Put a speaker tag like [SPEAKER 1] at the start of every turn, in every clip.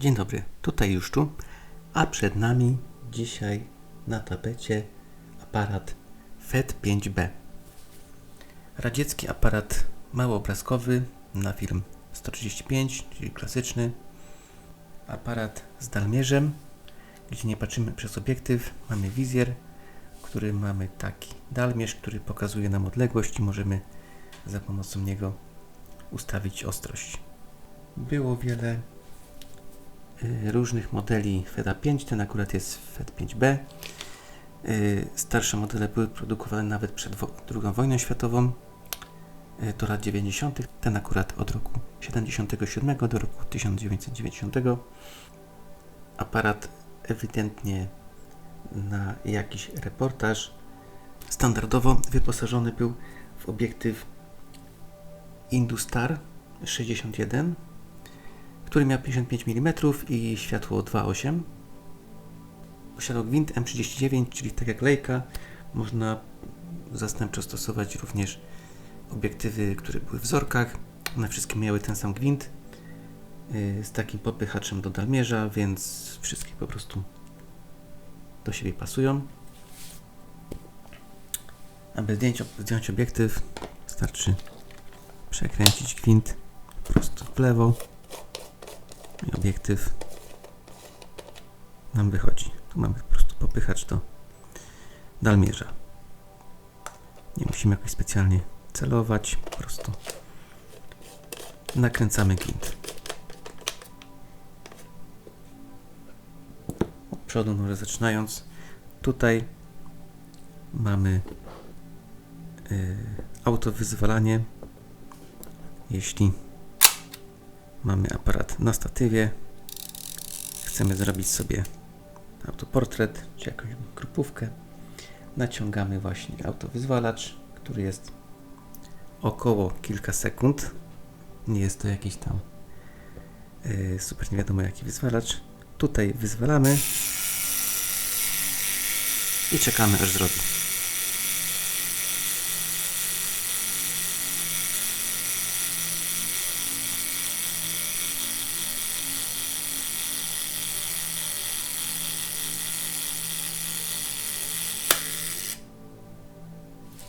[SPEAKER 1] Dzień dobry, tutaj już tu, a przed nami dzisiaj na tapecie aparat FET 5B. Radziecki aparat małoobrazkowy na film 135, czyli klasyczny. Aparat z dalmierzem, gdzie nie patrzymy przez obiektyw, mamy wizjer, który mamy taki dalmierz, który pokazuje nam odległość i możemy za pomocą niego ustawić ostrość. Było wiele różnych modeli FEDA 5, ten akurat jest FED 5B. Y, Starsze modele były produkowane nawet przed II wojną światową, y, do lat 90., ten akurat od roku 77 do roku 1990. Aparat ewidentnie na jakiś reportaż. Standardowo wyposażony był w obiektyw Industar 61, który miał 55 mm i światło 2.8. Posiadał gwint M39, czyli tak jak Leica, można zastępczo stosować również obiektywy, które były w wzorkach. One wszystkie miały ten sam gwint yy, z takim popychaczem do dalmierza, więc wszystkie po prostu do siebie pasują. Aby zdjąć, zdjąć obiektyw, wystarczy przekręcić gwint po prostu w lewo i obiektyw nam wychodzi. Tu mamy po prostu popychacz do dalmierza. Nie musimy jakoś specjalnie celować, po prostu nakręcamy gwint. Od przodu może zaczynając, tutaj mamy y, autowyzwalanie jeśli mamy aparat na statywie, chcemy zrobić sobie autoportret czy jakąś grupówkę, naciągamy właśnie autowyzwalacz, który jest około kilka sekund. Nie jest to jakiś tam yy, super nie wiadomo jaki wyzwalacz. Tutaj wyzwalamy i czekamy aż zrobi.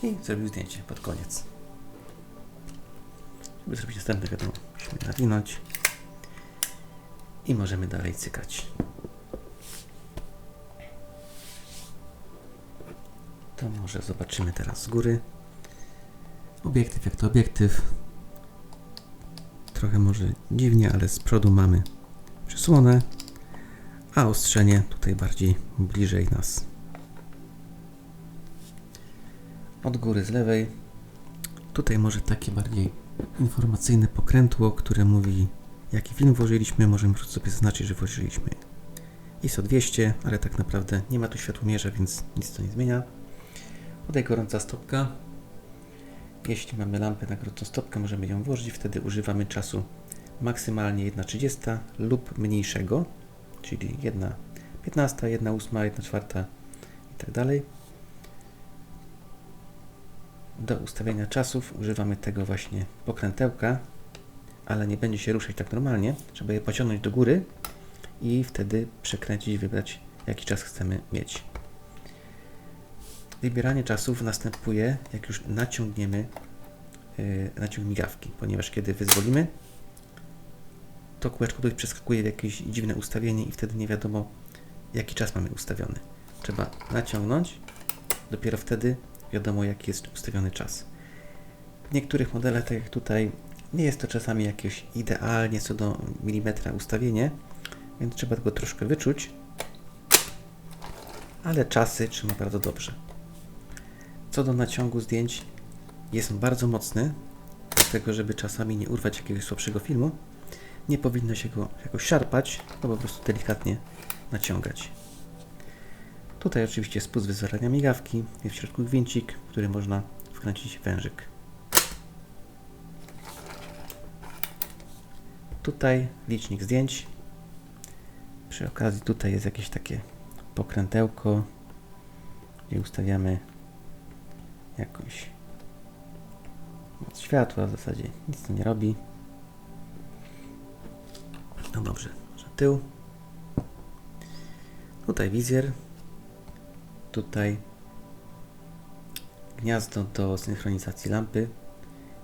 [SPEAKER 1] I zrobił zdjęcie pod koniec. Żeby zrobić następne, wiadomo, musimy nawinąć i możemy dalej cykać. To może zobaczymy teraz z góry. Obiektyw jak to obiektyw. Trochę może dziwnie, ale z przodu mamy przysłonę, a ostrzenie tutaj bardziej bliżej nas. Od góry z lewej. Tutaj może takie bardziej informacyjne pokrętło, które mówi jaki film włożyliśmy. Możemy po sobie zaznaczyć, że włożyliśmy ISO 200, ale tak naprawdę nie ma tu światłomierza, więc nic to nie zmienia. Tutaj gorąca stopka. Jeśli mamy lampę na gorącą stopkę, możemy ją włożyć. Wtedy używamy czasu maksymalnie 1,30 lub mniejszego, czyli 1,15, 1,8, 1,4 i tak dalej. Do ustawienia czasów używamy tego właśnie pokrętełka, ale nie będzie się ruszać tak normalnie. Trzeba je pociągnąć do góry i wtedy przekręcić, wybrać jaki czas chcemy mieć. Wybieranie czasów następuje, jak już naciągniemy yy, naciąg migawki, ponieważ kiedy wyzwolimy, to kółeczko tutaj przeskakuje w jakieś dziwne ustawienie i wtedy nie wiadomo jaki czas mamy ustawiony. Trzeba naciągnąć, dopiero wtedy wiadomo jaki jest ustawiony czas. W niektórych modelach, tak jak tutaj, nie jest to czasami jakieś idealnie co do milimetra ustawienie, więc trzeba tego troszkę wyczuć, ale czasy trzyma bardzo dobrze. Co do naciągu zdjęć, jest on bardzo mocny, dlatego żeby czasami nie urwać jakiegoś słabszego filmu, nie powinno się go jakoś szarpać, tylko po prostu delikatnie naciągać. Tutaj oczywiście spust wyzwalania migawki, jest w środku gwincik, który można wkręcić wężyk. Tutaj licznik zdjęć. Przy okazji tutaj jest jakieś takie pokrętełko, gdzie ustawiamy jakąś moc światła, w zasadzie nic to nie robi. No dobrze, może tył. Tutaj wizjer. Tutaj gniazdo do synchronizacji lampy.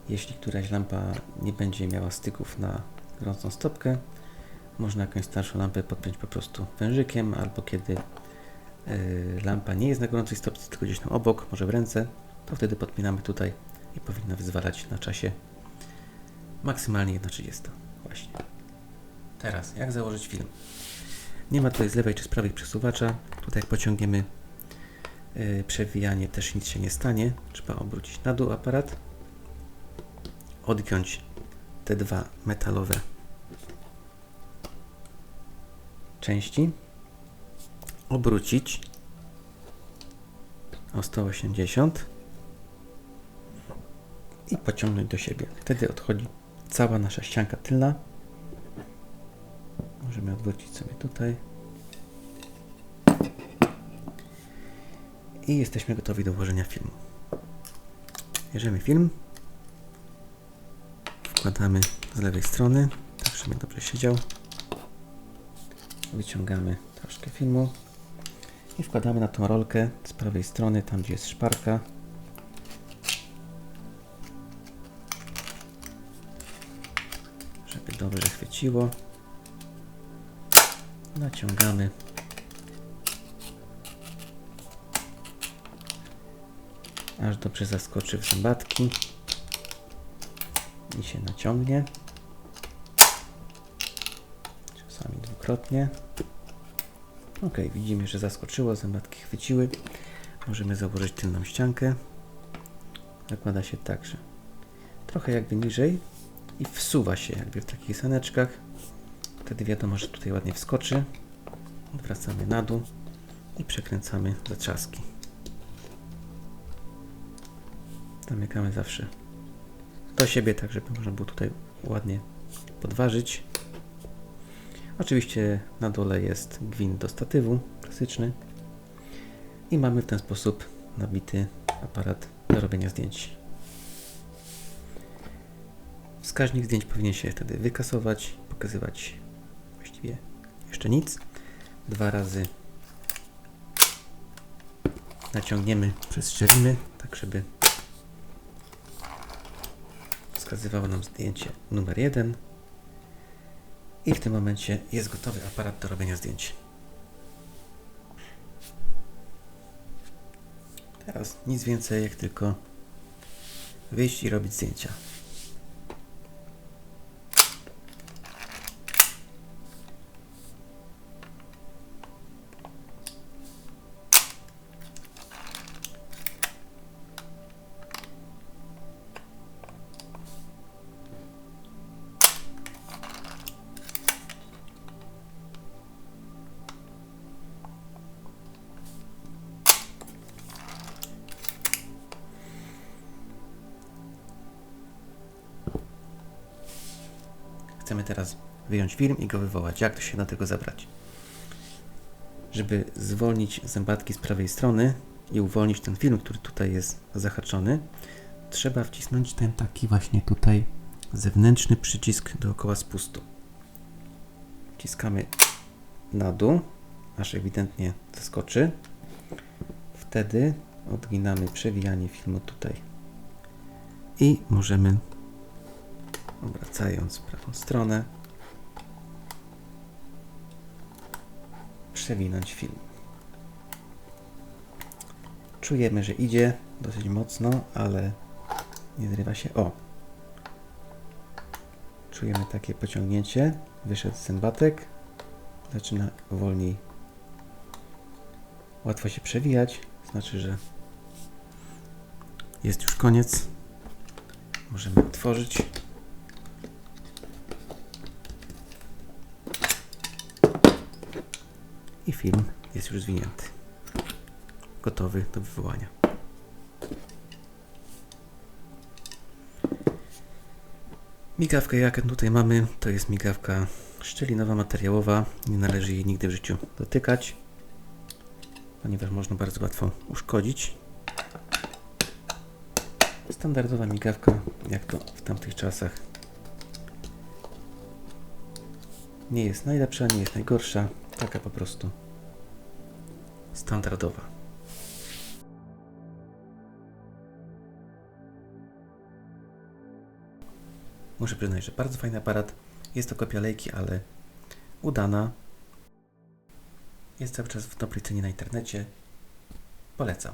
[SPEAKER 1] Jeśli któraś lampa nie będzie miała styków na gorącą stopkę, można jakąś starszą lampę podpiąć po prostu wężykiem, albo kiedy y, lampa nie jest na gorącej stopce, tylko gdzieś tam obok, może w ręce, to wtedy podpinamy tutaj i powinna wyzwalać na czasie maksymalnie 1.30. Właśnie. Teraz, jak założyć film? Nie ma tutaj z lewej czy z prawej przesuwacza. Tutaj jak pociągniemy przewijanie, też nic się nie stanie. Trzeba obrócić na dół aparat. Odgiąć te dwa metalowe części. Obrócić o 180 i pociągnąć do siebie. Wtedy odchodzi cała nasza ścianka tylna. Możemy odwrócić sobie tutaj. I jesteśmy gotowi do włożenia filmu. Bierzemy film. Wkładamy z lewej strony, tak żeby dobrze siedział. Wyciągamy troszkę filmu i wkładamy na tą rolkę z prawej strony, tam gdzie jest szparka. Żeby dobrze chwyciło. Naciągamy. Aż dobrze zaskoczy w zębatki i się naciągnie. Czasami dwukrotnie. Ok, widzimy, że zaskoczyło, zębatki chwyciły. Możemy założyć tylną ściankę. Zakłada się tak, że trochę jakby niżej i wsuwa się jakby w takich saneczkach. Wtedy wiadomo, że tutaj ładnie wskoczy. Odwracamy na dół i przekręcamy zatrzaski. Zamykamy zawsze do siebie, tak żeby można było tutaj ładnie podważyć. Oczywiście na dole jest gwint do statywu, klasyczny. I mamy w ten sposób nabity aparat do robienia zdjęć. Wskaźnik zdjęć powinien się wtedy wykasować, pokazywać właściwie jeszcze nic. Dwa razy naciągniemy przez szczeliny, tak żeby wskazywało nam zdjęcie numer jeden. I w tym momencie jest gotowy aparat do robienia zdjęć. Teraz nic więcej jak tylko wyjść i robić zdjęcia. Chcemy teraz wyjąć film i go wywołać. Jak to się do tego zabrać? Żeby zwolnić zębatki z prawej strony i uwolnić ten film, który tutaj jest zahaczony, trzeba wcisnąć ten taki właśnie tutaj zewnętrzny przycisk dookoła spustu. Wciskamy na dół, aż ewidentnie zaskoczy. Wtedy odginamy przewijanie filmu tutaj i możemy obracając prawą stronę, przewinąć film. Czujemy, że idzie dosyć mocno, ale nie zrywa się. O! Czujemy takie pociągnięcie. Wyszedł zębatek. Zaczyna wolniej łatwo się przewijać. Znaczy, że jest już koniec. Możemy otworzyć. Film jest już zwinięty. Gotowy do wywołania. Migawkę jaką tutaj mamy, to jest migawka szczelinowa, materiałowa. Nie należy jej nigdy w życiu dotykać, ponieważ można bardzo łatwo uszkodzić. Standardowa migawka, jak to w tamtych czasach Nie jest najlepsza, nie jest najgorsza. Taka po prostu standardowa. Muszę przyznać, że bardzo fajny aparat. Jest to kopia lejki, ale udana. Jest cały czas w dobrej cenie na internecie. Polecam.